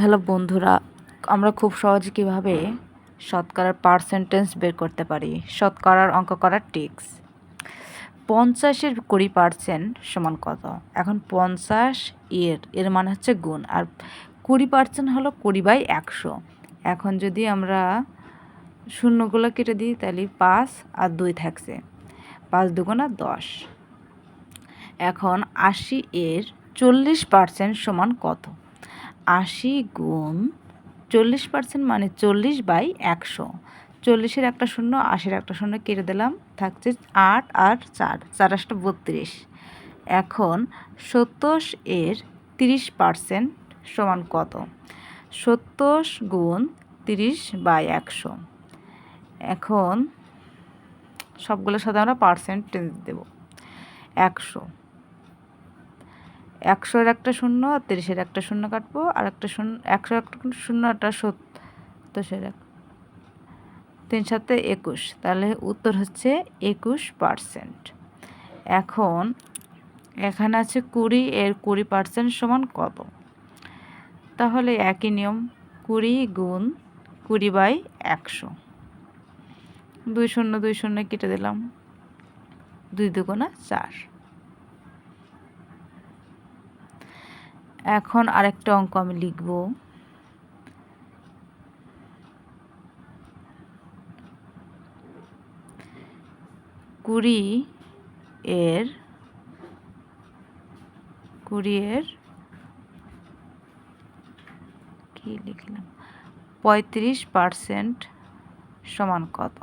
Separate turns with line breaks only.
Hello বন্ধুরা, আমরা খুব সহজে কীভাবে শতকরার পার্সেন্টেজ বের করতে পারি? শতকরার অঙ্ক করার টিক্স পঞ্চাশের কুড়ি পার্সেন্ট সমান কত? এখন পঞ্চাশ এর এর মানে হচ্ছে গুণ। আর কুড়ি পার্সেন্ট হলো কুড়ি বাই একশো। এখন যদি আমরা শূন্যগুলো কেটে দিই, তাহলে পাঁচ আর দুই থাকছে। পাঁচ দুগুণা দশ। এখন আশি এর চল্লিশ পার্সেন্ট সমান কত? আশি গুণ চল্লিশ পার্সেন্ট মানে চল্লিশ বাই একশো। চল্লিশের একটা শূন্য, আশির একটা শূন্য কেটে দিলাম, থাকছে আট আর চার চার আটটা বত্রিশ। এখন সত্তর এর তিরিশ পার্সেন্ট সমান কত? সত্তর গুণ তিরিশ বাই একশো। এখন সবগুলোর সাথে আমরা পার্সেন্ট পার্সেন্টেজ দেব। একশো। একশোর একটা শূন্য আর তিরিশের একটা শূন্য কাটবো, আর একটা শূন্য একশো একটা শূন্য একটা সত্তরের এক। তিন সাথে একুশ, তাহলে উত্তর হচ্ছে একুশ পার্সেন্ট এখন এখানে আছে কুড়ি, এর কুড়ি পার্সেন্ট সমান কত? তাহলে একই নিয়ম, কুড়ি গুণ কুড়ি বাই একশো। দুই শূন্য দুই শূন্য কেটে দিলাম। দুই দুগুণা চার। এখন আরেকটা অঙ্ক আমি লিখব। কুড়ি এর কুড়ি এর কি লিখলাম? পঁয়ত্রিশ পার্সেন্ট সমান কত?